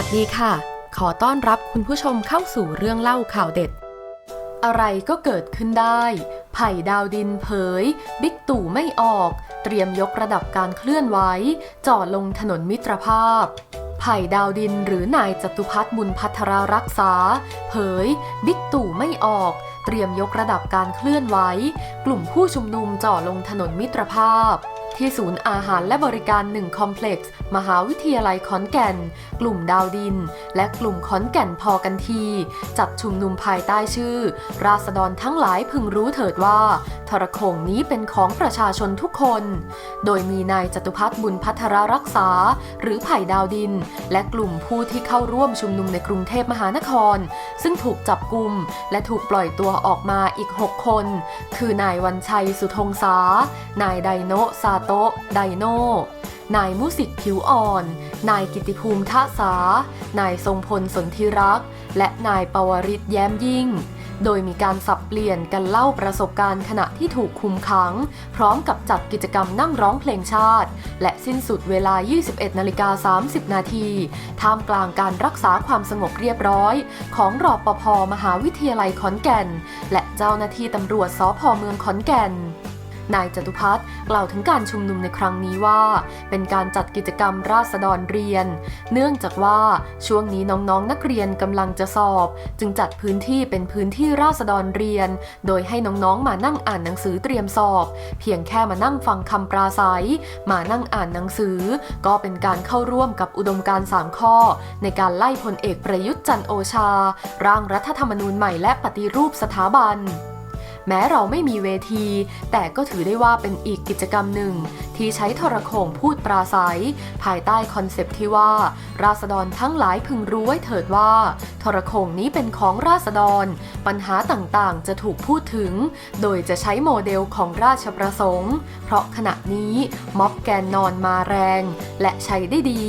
ัสดีค่ะ ขอต้อนรับคุณผู้ชมเข้าสู่เรื่องเล่าข่าวเด็ด อะไรก็เกิดขึ้นได้ ไผ่ดาวดินเผย บิ๊กตู่ไม่ออก เตรียมยกระดับการเคลื่อนไหวจ่อลงถนนมิตรภาพไผ่ดาวดินหรือนายจตุพัฒน์บุญพัทรารักษา เผย บิ๊กตู่ไม่ออก เตรียมยกระดับการเคลื่อนไหว กลุ่มผู้ชุมนุมจ่อลงถนนมิตรภาพ ที่ศูนย์อาหารและบริการหนึ่งคอมเพล็กซ์มหาวิทยาลัยขอนแก่น กลุ่มดาวดิน และกลุ่มขอนแก่นพอกันที จัดชุมนุมภายใต้ชื่อ ราษฎรทั้งหลายพึงรู้เถิดว่าทรโขงนี้เป็นของประชาชนทุกคน โดยมีนายจตุพัฒน์บุญพัทรรักษา หรือไผ่ดาวดิน และกลุ่มผู้ที่เข้าร่วมชุมนุมในกรุงเทพมหานคร ซึ่งถูกจับกลุ่มและถูกปล่อยตัวออกมาอีก 6 คน คือนายวันชัยสุทงษานายไดโนซาโตะไดโนนายมุสิกผิวอ่อน นายกิติภูมิท่าสา นายทรงพลสนธิรักษ์ และนายปวริศแย้มยิ่ง โดยมีการสับเปลี่ยนกันเล่าประสบการณ์ขณะที่ถูกคุมขัง พร้อมกับจัดกิจกรรมนั่งร้องเพลงชาติ และสิ้นสุดเวลา 21นาฬิกา30 นาทีท่ามกลางการรักษาความสงบเรียบร้อย ของรอปภมหาวิทยาลัยขอนแก่น และเจ้าหน้าที่ตำรวจสพเมืองขอนแก่น นายจตุพัฒน์กล่าวถึงการชุมนุมในครั้งนี้ว่า เป็นการจัดกิจกรรมราษฎรเรียน เนื่องจากว่าช่วงนี้น้องๆ นักเรียนกำลังจะสอบ จึงจัดพื้นที่เป็นพื้นที่ราษฎรเรียน โดยให้น้องๆ มานั่งอ่านหนังสือเตรียมสอบ เพียงแค่มานั่งฟังคำปราศัย มานั่งอ่านหนังสือ ก็เป็นการเข้าร่วมกับอุดมการณ์3ข้อ ในการไล่พลเอกประยุทธ์จันโอชา ร่างรัฐธรรมนูญใหม่และปฏิรูปสถาบัน แม้เราไม่มีเวที แต่ก็ถือได้ว่าเป็นอีกกิจกรรมหนึ่ง ที่ใช้ทรโขงพูดปราศัย ภายใต้คอนเซปที่ว่า ราษฎรทั้งหลายพึงรู้ไว้เถิดว่า ทรโขงนี้เป็นของราษฎร ปัญหาต่างๆ จะถูกพูดถึง โดยจะใช้โมเดลของราชประสงค์ เพราะขณะนี้ม็อบแกนนอนมาแรง และใช้ได้ดี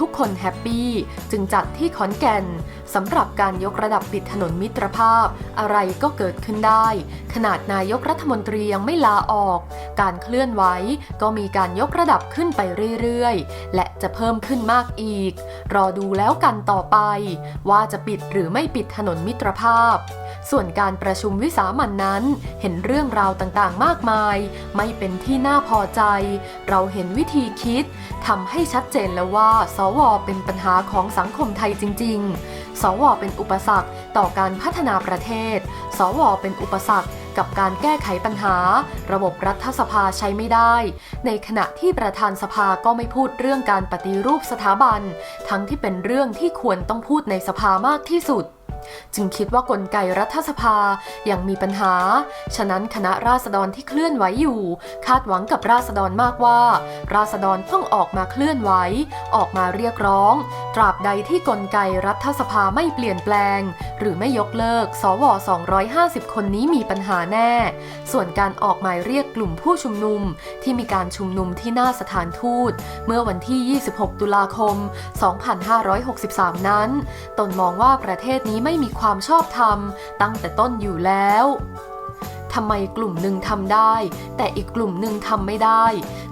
ทุกคนแฮปปี้ จึงจัดที่ขอนแก่นสำหรับการยกระดับปิดถนนมิตรภาพ อะไรก็เกิดขึ้นได้ ขนาดนายกรัฐมนตรียังไม่ลาออก การเคลื่อนไหวก็มีการยกระดับขึ้นไปเรื่อยๆ และจะเพิ่มขึ้นมากอีก รอดูแล้วกันต่อไป ว่าจะปิดหรือไม่ปิดถนนมิตรภาพ ส่วนการประชุมวิสามันนั้น เห็นเรื่องราวต่างๆ มากมาย ไม่เป็นที่น่าพอใจ เราเห็นวิธีคิดทำให้ชัดเจนแล้วว่า สวเป็นปัญหาของสังคมไทยจริง ๆ สวเป็นอุปสรรคต่อการพัฒนาประเทศ สวเป็นอุปสรรค กับการแก้ไขปัญหา ระบบรัฐสภาใช้ไม่ได้ ในขณะที่ประธานสภาก็ไม่พูดเรื่องการปฏิรูปสถาบัน ทั้งที่เป็นเรื่องที่ควรต้องพูดในสภามากที่สุดจึงคิดว่ากลไกรัฐสภายังมีปัญหา ฉะนั้นคณะราษฎรที่เคลื่อนไหวอยู่ คาดหวังกับราษฎรมากว่า ราษฎรต้องออกมาเคลื่อนไหว ออกมาเรียกร้อง ตราบใดที่กลไกรัฐสภาไม่เปลี่ยนแปลง หรือไม่ยกเลิก สว 250 คนนี้มีปัญหาแน่ ส่วนการออกหมายเรียกกลุ่มผู้ชุมนุม ที่มีการชุมนุมที่หน้าสถานทูต เมื่อวันที่ 26 ตุลาคม 2563 นั้น ตนมองว่าประเทศนี้ไม่มีความชอบธรรมตั้งแต่ต้นอยู่แล้ว ทำไมกลุ่มหนึ่งทำได้ แต่อีกกลุ่มหนึ่งทำไม่ได้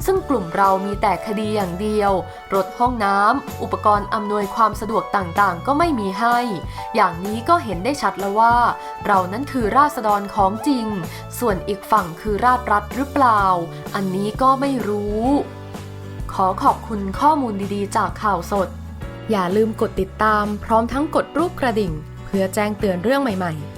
ซึ่งกลุ่มเรามีแต่คดีอย่างเดียว รถห้องน้ำอุปกรณ์อำนวยความสะดวกต่างๆ ก็ไม่มีให้ อย่างนี้ก็เห็นได้ชัดแล้วว่า เรานั้นคือราษฎรของจริง ส่วนอีกฝั่งคือราชรัฐหรือเปล่า อันนี้ก็ไม่รู้ ขอขอบคุณข้อมูลดีๆ จากข่าวสด อย่าลืมกดติดตามพร้อมทั้งกดรูปกระดิ่ง เพื่อแจ้งเตือนเรื่องใหม่ ๆ